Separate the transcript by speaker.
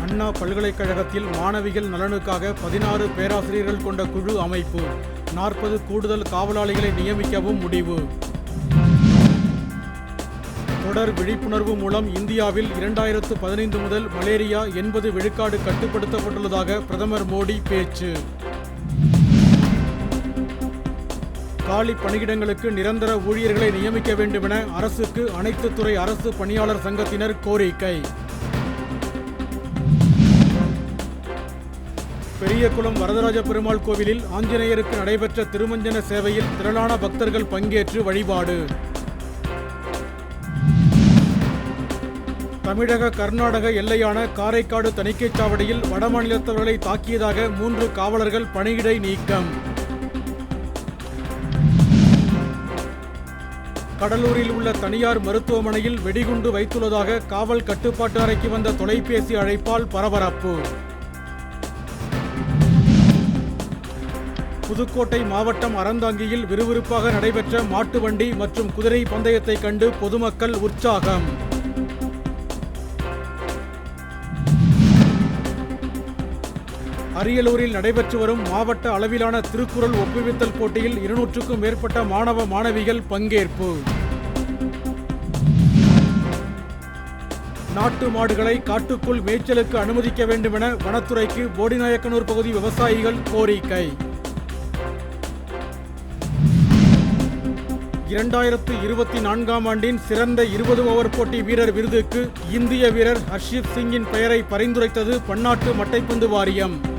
Speaker 1: அண்ணா பல்கலைக்கழகத்தில் மாணவிகள் நலனுக்காக பதினாறு பேராசிரியர்கள் கொண்ட குழு அமைப்பு. நாற்பது கூடுதல் காவலாளிகளை நியமிக்கவும் முடிவு. தொடர் விழிப்புணர்வு மூலம் இந்தியாவில் இரண்டாயிரத்து பதினைந்து முதல் மலேரியா எண்பது விழுக்காடு கட்டுப்படுத்தப்பட்டுள்ளதாக பிரதமர் மோடி பேச்சு. காலி பணியிடங்களுக்கு நிரந்தர ஊழியர்களை நியமிக்க வேண்டுமென அரசுக்கு அனைத்து துறை அரசு பணியாளர் சங்கத்தினர் கோரிக்கை. பெரியகுளம் வரதராஜ பெருமாள் கோவிலில் ஆஞ்சநேயருக்கு நடைபெற்ற திருமஞ்சன சேவையில் திரளான பக்தர்கள் பங்கேற்று வழிபாடு. தமிழக கர்நாடக எல்லையான காரைக்காடு தணிக்கைச் சாவடியில் வடமாநிலத்தவர்களை தாக்கியதாக மூன்று காவலர்கள் பணியிடை நீக்கம். கடலூரில் உள்ள தனியார் மருத்துவமனையில் வெடிகுண்டு வைத்துள்ளதாக காவல் கட்டுப்பாட்டு அறைக்கு வந்த தொலைபேசி அழைப்பால் பரபரப்பு. புதுக்கோட்டை மாவட்டம் அறந்தாங்கியில் விறுவிறுப்பாக நடைபெற்ற மாட்டு வண்டி மற்றும் குதிரை பந்தயத்தை கண்டு பொதுமக்கள் உற்சாகம். அரியலூரில் நடைபெற்று வரும் மாவட்ட அளவிலான திருக்குறள் ஒப்புவித்தல் போட்டியில் இருநூற்றுக்கும் மேற்பட்ட மாணவ மாணவிகள் பங்கேற்பு. நாட்டு மாடுகளை காட்டுக்குள் மேய்ச்சலுக்கு அனுமதிக்க வேண்டுமென வனத்துறைக்கு போடிநாயக்கனூர் பகுதி விவசாயிகள் கோரிக்கை. இரண்டாயிரத்து இருபத்தி நான்காம் ஆண்டின் சிறந்த இருபது ஓவர் போட்டி வீரர் விருதுக்கு இந்திய வீரர் ஹர்ஷித் சிங்கின் பெயரை பரிந்துரைத்தது பன்னாட்டு மட்டைப்பந்து வாரியம்.